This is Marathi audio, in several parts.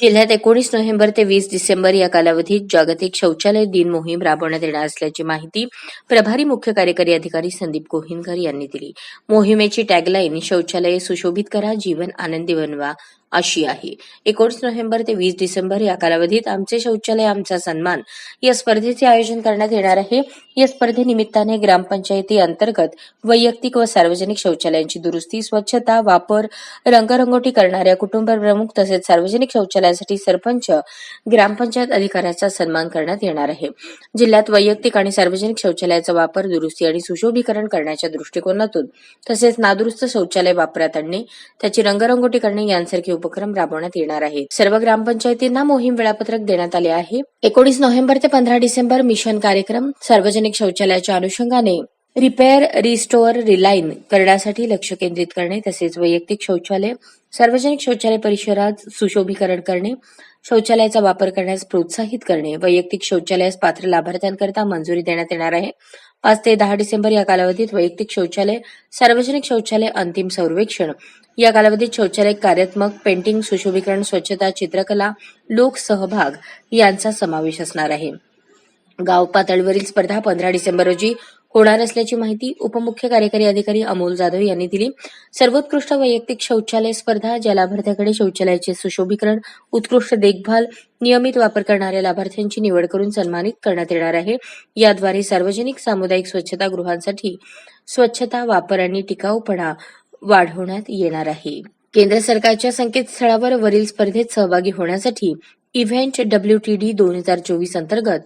जिल्ह्यात एकोणीस नोव्हेंबर ते वीस डिसेंबर या कालावधीत जागतिक शौचालय दिन मोहीम राबवण्यात येणार असल्याची माहिती प्रभारी मुख्य कार्यकारी अधिकारी संदीप कोहिनकर यांनी दिली. मोहिमेची टॅगलाईन शौचालये सुशोभित करा जीवन आनंदी बनवा. अशी आहे. एकोणीस नोव्हेंबर ते वीस डिसेंबर या कालावधीत आमचे शौचालय आमचा सन्मान. या स्पर्धेचे आयोजन करण्यात येणार आहे. या स्पर्धेनिमित्ताने ग्रामपंचायती अंतर्गत वैयक्तिक व सार्वजनिक शौचालयांची दुरुस्ती स्वच्छता वापर रंगरंगोटी करणाऱ्या कुटुंब प्रमुख तसेच सार्वजनिक शौचालयासाठी सरपंच ग्रामपंचायत अधिकाऱ्याचा सन्मान करण्यात येणार आहे. जिल्ह्यात वैयक्तिक आणि सार्वजनिक शौचालयाचा वापर दुरुस्ती आणि सुशोभीकरण करण्याच्या दृष्टिकोनातून तसेच नादुरुस्त शौचालय वापरात आणणे त्याची रंगरंगोटी करणे यांसारखे उपक्रम राबवण्यात येणार आहे. सर्व ग्रामपंचायतींना मोहीम वेळापत्रक देण्यात आले आहे. एकोणीस नोव्हेंबर ते पंधरा डिसेंबर मिशन कार्यक्रम सार्वजनिक शौचालयाच्या अनुषंगाने रिपेअर रिस्टोअर रिलाईन करण्यासाठी लक्ष केंद्रित करणे तसेच वैयक्तिक शौचालय सार्वजनिक शौचालय परिसरात सुशोभीकरण करणे शौचालयाचा वापर करण्यास प्रोत्साहित करणे वैयक्तिक शौचालयास पात्र लाभार्थ्यांकरता मंजुरी देण्यात येणार आहे. पाच ते दहा डिसेंबर या कालावधीत वैयक्तिक शौचालय सार्वजनिक शौचालय अंतिम सर्वेक्षण या कालावधीत शौचालय कार्यात्मक पेंटिंग सुशोभीकरण स्वच्छता चित्रकला लोक सहभाग यांचा समावेश असणार आहे. गाव पातळीवरील स्पर्धा पंधरा डिसेंबर रोजी होणार असल्याची माहिती उपमुख्य कार्यकारी अधिकारी अमोल जाधव यांनी दिली. सर्वोत्कृष्ट वैयक्तिक शौचालय स्पर्धा ज्या लाभार्थ्याकडे शौचालयाचे सुशोभीकरण उत्कृष्ट देखभाल नियमित वापर करणाऱ्या लाभार्थ्यांची निवड करून सन्मानित करण्यात येणार आहे. याद्वारे सार्वजनिक सामुदायिक स्वच्छता गृहांसाठी स्वच्छता वापर आणि टिकाऊपणा वाढवण्यात येणार आहे. केंद्र सरकारच्या संकेतस्थळावर वरील स्पर्धेत सहभागी होण्यासाठी इव्हेंट डब्ल्यूटीडी दोन हजार चोवीस अंतर्गत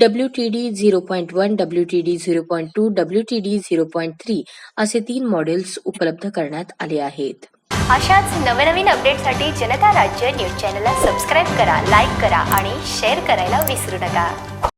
WTD zero point one WTD zero point two WTD zero point three असे तीन मॉडेल्स उपलब्ध करण्यात आले आहेत. अशाच नवनवीन अपडेटसाठी जनता राज्य न्यूज चॅनलला सबस्क्राईब करा लाईक करा आणि शेअर करायला विसरू नका.